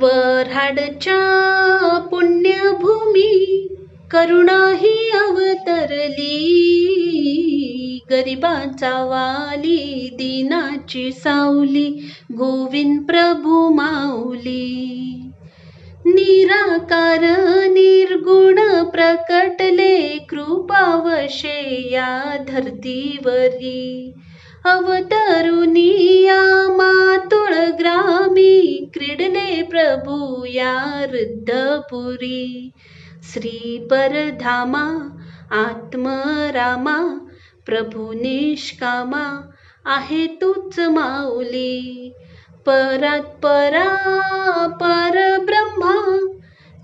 वऱ्हाडच्या पुण्यभूमी करुणा ही अवतरली. गरिबाचा वाली दिनाची सावली गोविंद प्रभू माऊली. निराकार निर्गुण प्रकटले कृपावशे या धर्तीवरी. अवतरुनी या वृद्धपुरी श्री परधामा आत्मरामा प्रभू निष्कामा आहे तूच माऊली। परात परा परब्रह्मा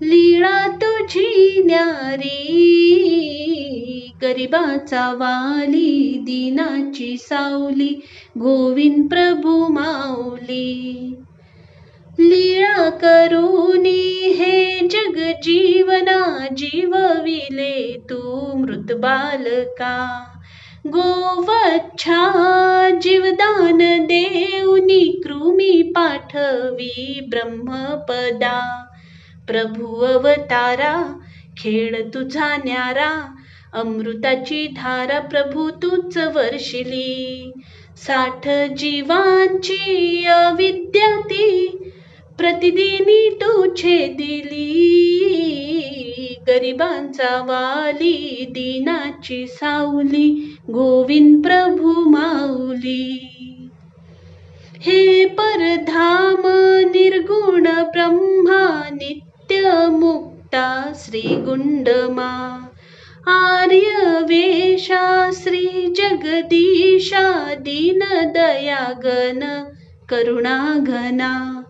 लीळा तुझी न्यारी। गरिबाचा वाली दिनाची सावली गोविंद प्रभू माऊली। लीळा करुनी हे जग जीवना जीवविले तू मृत बालका. गोवच्छा जीवदान देऊनी कृमी पाठवी ब्रह्मपदा. प्रभू अवतारा खेळ तुझा न्यारा अमृताची धारा प्रभू तूच वर्षिली. साठ जीवांची अविद्या ती प्रतिदिनी तुझे दिली गरिबांचा वाली दिनाची सावली गोविंद प्रभू माऊली. हे परधाम निर्गुण ब्रह्मा नित्य मुक्ता श्री गुंडमा आर्य वेशा श्री जगदीशा दीन दया करुणा घना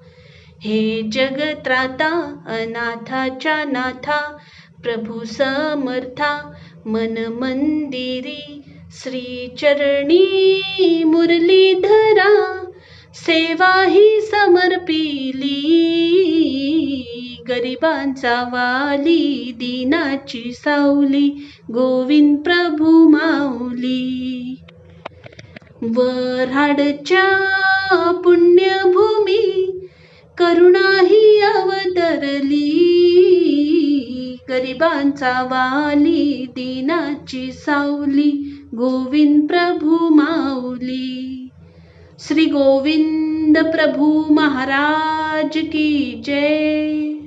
हे जगत्राता अनाथाच्या नाथा प्रभू समर्था मन मंदिरी श्री चरणी मुरलीधरा सेवा ही समर्पिली. गरिबांचा वाली दिनाची सावली गोविंद प्रभू माऊली. वऱ्हाडच्या करुणा ही अवतरली. गरिबांचा वाली दिनाची सावली. गोविंद प्रभू माऊली. श्री गोविंद प्रभू महाराज की जय.